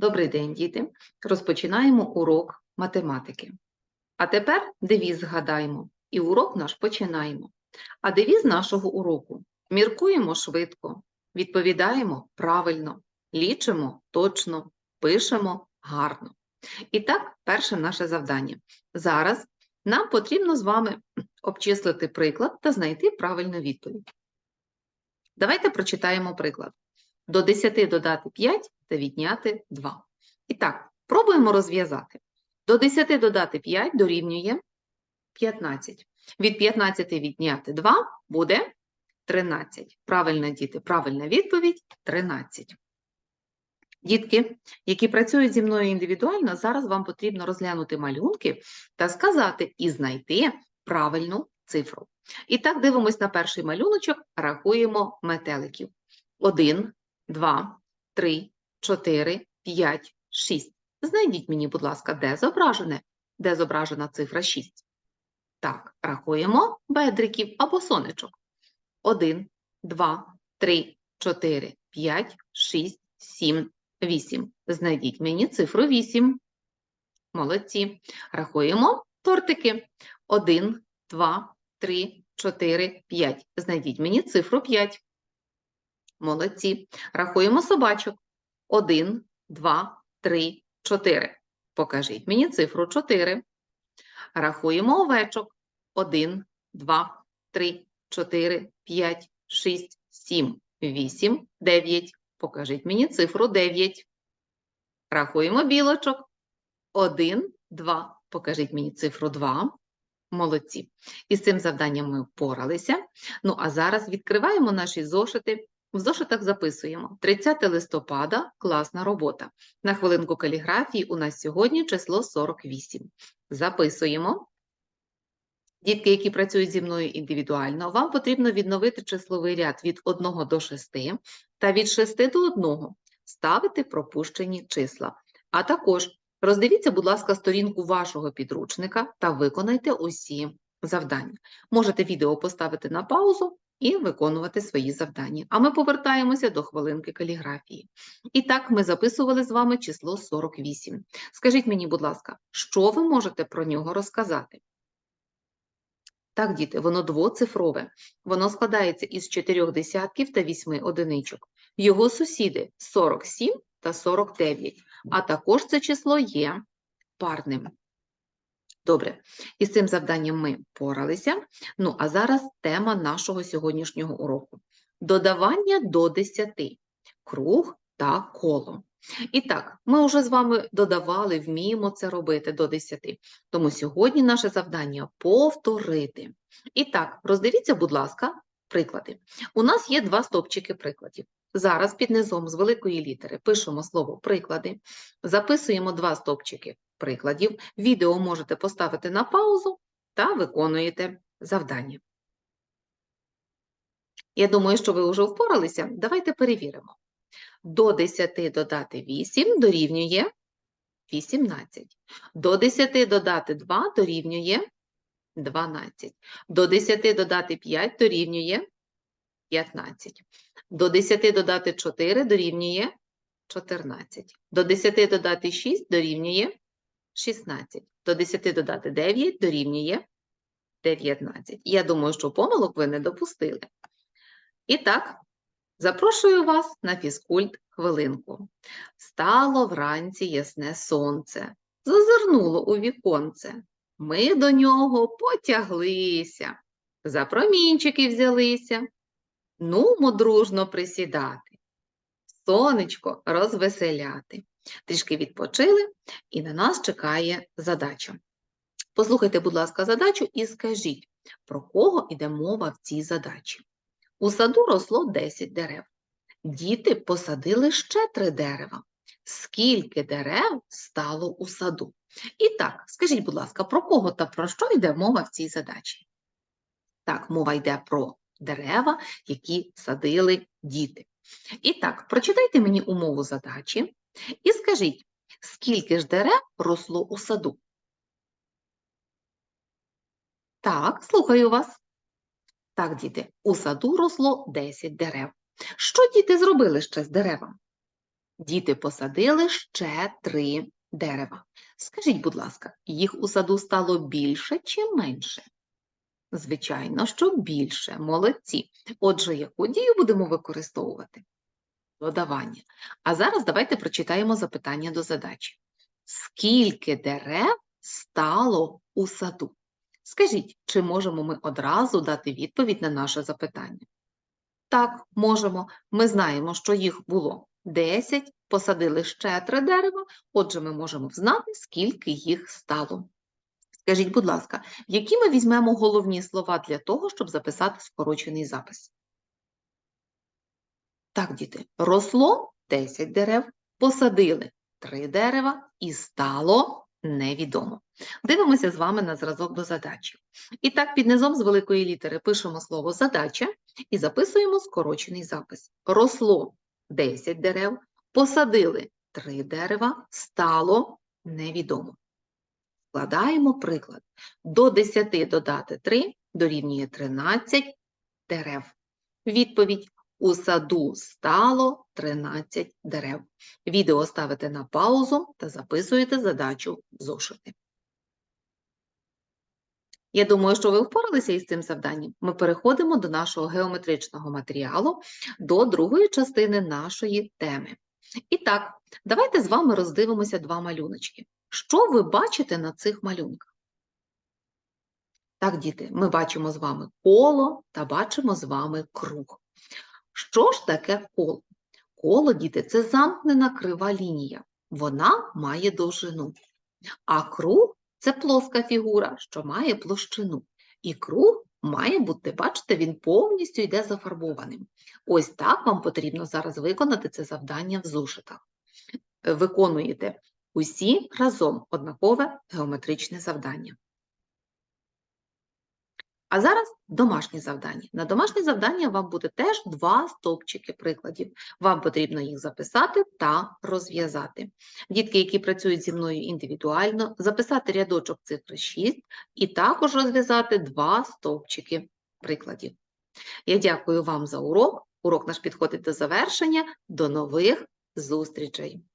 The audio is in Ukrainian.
Добрий день, діти. Розпочинаємо урок математики. А тепер девіз згадаємо, і урок наш починаємо. А девіз нашого уроку міркуємо швидко, відповідаємо правильно, лічимо точно, пишемо гарно. І так, перше наше завдання. Зараз нам потрібно з вами обчислити приклад та знайти правильну відповідь. Давайте прочитаємо приклад. До 10 додати 5 та відняти 2. І так, пробуємо розв'язати. До 10 додати 5 дорівнює 15. Від 15 відняти 2 буде 13. Правильно, діти, правильна відповідь 13. Дітки, які працюють зі мною індивідуально, зараз вам потрібно розглянути малюнки та сказати і знайти правильну цифру. І так, дивимось на перший малюночок, рахуємо метеликів. 1, 2, 3, 4, 5, 6. Знайдіть мені, будь ласка, де зображене, де зображена цифра 6. Так, рахуємо бедриків або сонечок. 1, 2, 3, 4, 5, 6, 7, 8. Знайдіть мені цифру 8. Молодці. Рахуємо тортики. 1, 2, 3, 4, 5. Знайдіть мені цифру 5. Молодці. Рахуємо собачок. 1, 2, 3, 4. Покажіть мені цифру 4. Рахуємо овечок. 1, 2, 3, 4, 5, 6, 7, 8, 9. Покажіть мені цифру 9. Рахуємо білочок. 1, 2. Покажіть мені цифру 2. Молодці. Із цим завданням ми впоралися. Ну, а зараз відкриваємо наші зошити. В зошитах записуємо 30 листопада класна робота. На хвилинку каліграфії у нас сьогодні число 48. Записуємо. Дітки, які працюють зі мною індивідуально, вам потрібно відновити числовий ряд від 1 до 6 та від 6 до 1 ставити пропущені числа. А також роздивіться, будь ласка, сторінку вашого підручника та виконайте усі завдання. Можете відео поставити на паузу і виконувати свої завдання. А ми повертаємося до хвилинки каліграфії. І так, ми записували з вами число 48. Скажіть мені, будь ласка, що ви можете про нього розказати? Так, діти, воно двоцифрове. Воно складається із чотирьох десятків та вісьми одиничок. Його сусіди 47 та 49, а також це число є парним. Добре, із цим завданням ми поралися. Ну, а зараз тема нашого сьогоднішнього уроку. Додавання до 10. Круг та коло. І так, ми вже з вами додавали, вміємо це робити до 10. Тому сьогодні наше завдання повторити. І так, роздивіться, будь ласка, приклади. У нас є два стопчики прикладів. Зараз під низом з великої літери пишемо слово приклади, записуємо два стопчики прикладів. Відео можете поставити на паузу та виконуєте завдання. Я думаю, що ви вже впоралися. Давайте перевіримо. До 10 додати 8 дорівнює 18. До 10 додати 2 дорівнює 12. До 10 додати 5 дорівнює 15. До 10 додати 4 дорівнює 14. До 10 додати 6 дорівнює 16. До 10 додати 9 дорівнює 19. Я думаю, що помилок ви не допустили. І так, запрошую вас на фізкульт хвилинку. Стало вранці ясне сонце, зазирнуло у віконце. Ми до нього потяглися, за промінчики взялися. Нумо дружно присідати, сонечко розвеселяти. Трішки відпочили, і на нас чекає задача. Послухайте, будь ласка, задачу і скажіть, про кого йде мова в цій задачі. У саду росло 10 дерев. Діти посадили ще три дерева. Скільки дерев стало у саду? І так, скажіть, будь ласка, про кого та про що йде мова в цій задачі? Так, мова йде про дерева, які садили діти. І так, прочитайте мені умову задачі і скажіть, скільки ж дерев росло у саду? Так, слухаю вас. Так, діти, у саду росло 10 дерев. Що діти зробили ще з деревами? Діти посадили ще три дерева. Скажіть, будь ласка, їх у саду стало більше чи менше? Звичайно, що більше. Молодці. Отже, яку дію будемо використовувати? Додавання. А зараз давайте прочитаємо запитання до задачі. Скільки дерев стало у саду? Скажіть, чи можемо ми одразу дати відповідь на наше запитання? Так, можемо. Ми знаємо, що їх було 10, посадили ще три дерева, отже, ми можемо знати, скільки їх стало. Скажіть, будь ласка, які ми візьмемо головні слова для того, щоб записати скорочений запис? Так, діти, росло 10 дерев, посадили 3 дерева і стало невідомо. Дивимося з вами на зразок до задачі. І так, під низом з великої літери пишемо слово задача і записуємо скорочений запис. Росло 10 дерев, посадили 3 дерева, стало невідомо. Складаємо приклад. До 10 додати 3 дорівнює 13 дерев. Відповідь. У саду стало 13 дерев. Відео ставите на паузу та записуєте задачу в зошити. Я думаю, що ви впоралися із цим завданням. Ми переходимо до нашого геометричного матеріалу, до другої частини нашої теми. І так, давайте з вами роздивимося два малюночки. Що ви бачите на цих малюнках? Так, діти, ми бачимо з вами коло та бачимо з вами круг. Що ж таке коло? Коло, діти, це замкнена крива лінія. Вона має довжину. А круг це плоска фігура, що має площину. І круг має бути, бачите, він повністю йде зафарбованим. Ось так вам потрібно зараз виконати це завдання в зошитах. Виконуєте усі разом однакове геометричне завдання. А зараз домашнє завдання. На домашнє завдання вам буде теж два стовпчики прикладів. Вам потрібно їх записати та розв'язати. Дітки, які працюють зі мною індивідуально, записати рядочок цифри 6 і також розв'язати два стовпчики прикладів. Я дякую вам за урок. Урок наш підходить до завершення. До нових зустрічей!